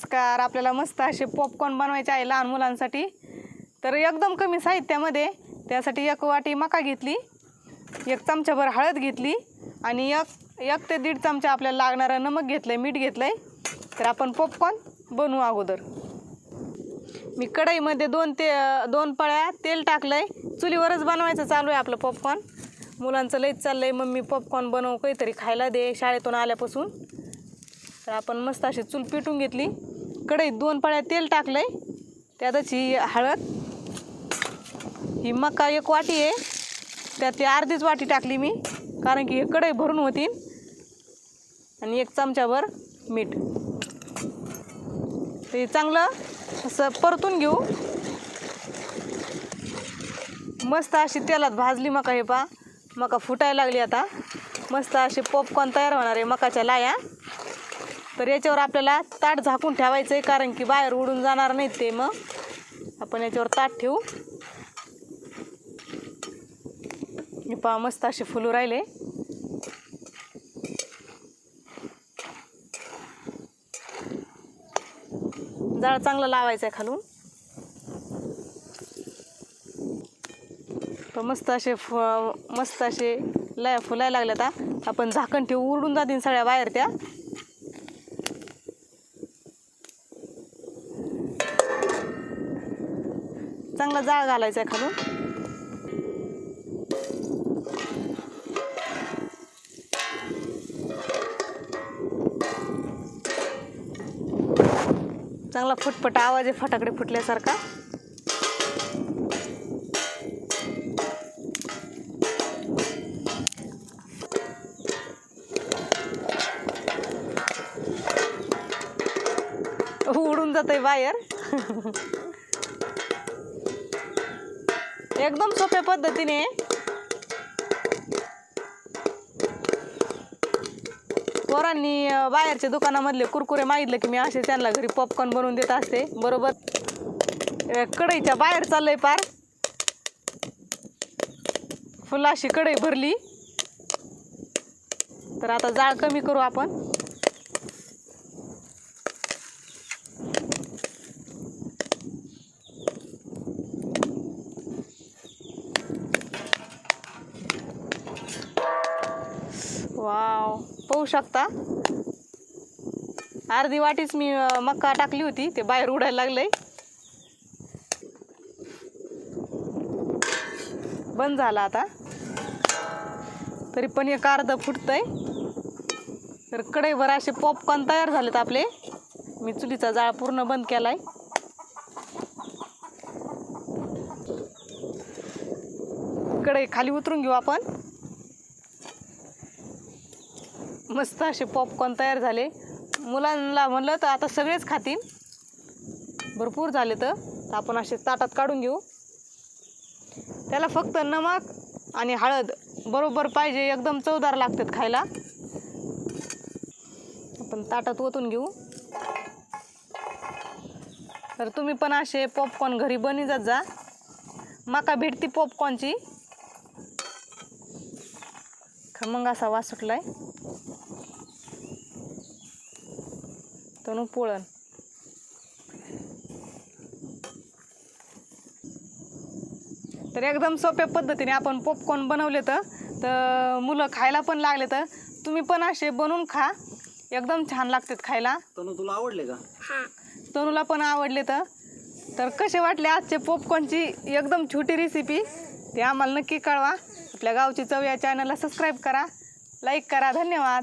नमस्कार. आपल्याला मस्त असे पॉपकॉर्न बनवायचे आहे लहान मुलांसाठी. तर एकदम कमी साहित्यामध्ये त्यासाठी एक वाटी मका घेतली एक चमचाभर हळद घेतली आणि एक एक ते दीड चमचा आपल्याला लागणारं नमक घेतलं आहे मीठ घेतलं आहे तर आपण पॉपकॉर्न बनवू अगोदर. मी कढईमध्ये दोन ते दोन पळ्या तेल टाकलं आहे चुलीवरच बनवायचं चालू आहे आपलं पॉपकॉर्न मुलांचं लईच चाललं आहे मम्मी पॉपकॉर्न बनवू काहीतरी खायला दे. शाळेतून आल्यापासून. तर आपण मस्त अशी चूल पिटून घेतली. कढईत दोन पळ्या तेल टाकलं आहे त्यातच ही हळद ही मका एक वाटी आहे. त्यात ती अर्धीच वाटी टाकली मी कारण की हे कढई भरून होती. आणि एक चमच्यावर मीठ. ते चांगलं असं परतून घेऊ. मस्त अशी तेलात भाजली मका हे पा. मका फुटायला लागली आता. मस्त असे पॉपकॉर्न तयार होणार आहे मकाच्या लाया. तर याच्यावर आपल्याला ताट झाकून ठेवायचं आहे कारण की बाहेर उडून जाणार नाहीत ते मग. आपण याच्यावर ताट ठेवू. हे पहा मस्त असे फुलू राहिले. जाळ चांगलं लावायचं आहे खालून. तर मस्त असे फ मस्त असे लय फुलायला लागले आता आपण झाकण ठेवू उडून जातील सगळ्या बाहेर त्या. चांगला जाळ घालायचा आहे खालून चांगला फुटफट आवाज आहे फटाकडे फुटल्यासारखा. उडून जात बाहेर. एकदम सोप्या पद्धतीने. पोरांनी बाहेरच्या दुकानामधले कुरकुरे मागितले की मी असे त्यांना घरी पॉपकॉर्न बनवून देत असते. बरोबर? अं, कढईच्या बाहेर चाललंय पार. फुलाशी कढई भरली. तर आता जाळ कमी करू आपण. पाहू शकता. अर्धी वाटीच मी मक्का मका टाकली होती ते बाहेर उडायला लागलंय. बंद झाला आता. तरी पण एक अर्ध फुटतंय. तर कढईवर असे पॉपकॉर्न तयार झालेत आपले. मी चुलीचा जाळ पूर्ण बंद केलाय. कढई खाली उतरून घेऊ आपण. मस्त असे पॉपकॉर्न तयार झाले. मुलांना म्हणलं तर आता सगळेच खातील. भरपूर झाले तर. आपण असे ताटात काढून घेऊ. त्याला फक्त नमक आणि हळद बरोबर पाहिजे. एकदम चवदार लागतात खायला. आपण ताटात ओतून घेऊ. तर तुम्ही पण असे पॉपकॉर्न घरी बनी जात जा. माका भेटती पॉपकॉर्नची खमंग असा वास सुटलाय. तणू पोळण. तर एकदम सोप्या पद्धतीने आपण पॉपकॉर्न बनवले तर तर मुलं खायला पण लागले तर तुम्ही पण असे बनवून खा. एकदम छान लागतात खायला. तनु तुला आवडले का? तनुला पण आवडले तर. तर कसे वाटले आजचे पॉपकॉर्नची एकदम छोटी रेसिपी ते आम्हाला नक्की कळवा. आपल्या गावची चव या चॅनलला सबस्क्राईब करा. लाईक करा. धन्यवाद.